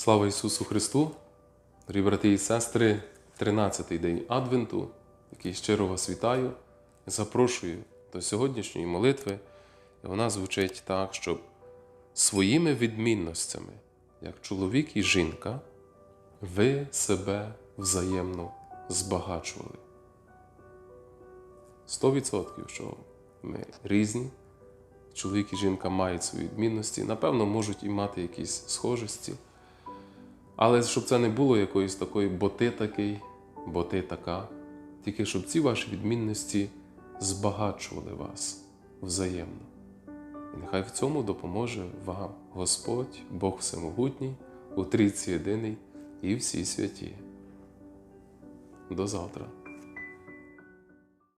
Слава Ісусу Христу! Дорогі брати і сестри, 13-й день Адвенту, який щиро вас вітаю, запрошую до сьогоднішньої молитви. І вона звучить так, щоб своїми відмінностями, як чоловік і жінка, ви себе взаємно збагачували. 100% що ми різні, чоловік і жінка мають свої відмінності, напевно, можуть і мати якісь схожості. Але щоб це не було якоїсь такої, бо ти такий, бо ти така, тільки щоб ці ваші відмінності збагачували вас взаємно. І нехай в цьому допоможе вам Господь, Бог Всемогутній, у трійці єдиний і всі святі. До завтра.